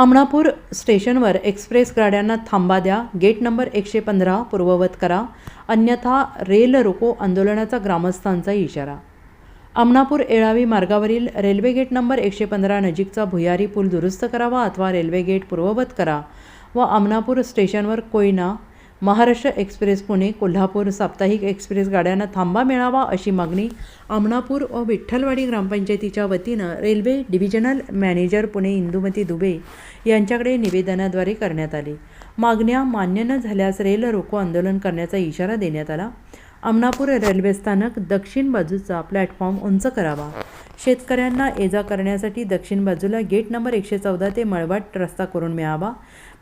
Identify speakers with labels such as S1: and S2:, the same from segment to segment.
S1: अमणापूर स्टेशनवर एक्सप्रेस गाड्यांना थांबा द्या. गेट नंबर एकशे पंधरा पूर्ववत करा. अन्यथा रेल रोको आंदोलनाचा ग्रामस्थांचा इशारा. अमणापूर एळावी मार्गावरील रेल्वे गेट नंबर एकशे पंधरा नजीकचा भुयारी पूल दुरुस्त करावा अथवा रेल्वे गेट पूर्ववत करा व अमनापूर स्टेशनवर कोयना महाराष्ट्र एक्सप्रेस पुणे कोल्हापूर साप्ताहिक एक्सप्रेस गाड्यांना थांबा मिळावा अशी मागणी आमणापूर व विठ्ठलवाडी ग्रामपंचायतीच्या वतीनं railway divisional manager Pune Indumati Dubey यांच्याकडे निवेदनाद्वारे करण्यात आली. मागण्या मान्य न झाल्यास रेल रोको आंदोलन करण्याचा इशारा देण्यात आला. आमणापूर रेल्वे स्थानक दक्षिण बाजूचा प्लॅटफॉर्म उंच करावा. शेतकऱ्यांना ये जा करण्यासाठी दक्षिण बाजूला गेट नंबर एकशे चौदा ते मळवाट रस्ता करून मिळावा.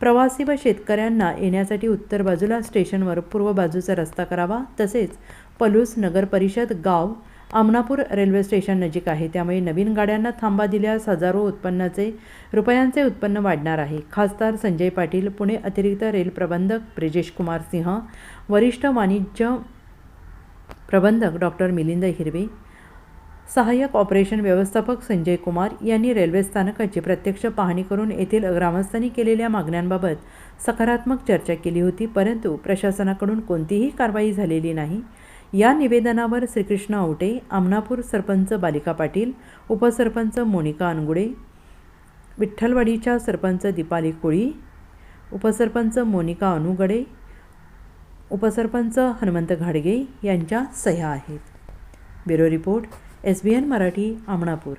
S1: प्रवासी व शेतकऱ्यांना येण्यासाठी उत्तर बाजूला स्टेशनवर पूर्व बाजूचा रस्ता करावा. तसेच पलूस नगर परिषद गाव अमनापूर रेल्वे स्टेशन नजीक आहे. त्यामुळे नवीन गाड्यांना थांबा दिल्यास हजारो उत्पन्नाचे रुपयांचे उत्पन्न वाढणार आहे. खासदार संजय पाटील पुणे अतिरिक्त रेल प्रबंधक ब्रिजेश कुमार सिंह वरिष्ठ वाणिज्य प्रबंधक डॉक्टर मिलिंद हिरवे सहाय्यक ऑपरेशन व्यवस्थापक संजय कुमार यांनी रेल्वे स्थानकाची प्रत्यक्ष पाहणी करून येथील ग्रामस्थांनी केलेल्या मागण्यांबाबत सकारात्मक चर्चा केली होती परंतु प्रशासनाकडून कोणतीही कारवाई झालेली नाही. या निवेदनावर श्रीकृष्ण आवटे आमनापूर सरपंच बालिका पाटील उपसरपंच मोनिका अनगुडे विठ्ठलवाडीच्या सरपंच दीपाली कोळी उपसरपंच मोनिका अनुगडे उपसरपंच हनुमंत घाडगे यांच्या सह्या आहेत. Bureau report S B N Marathi Amanapur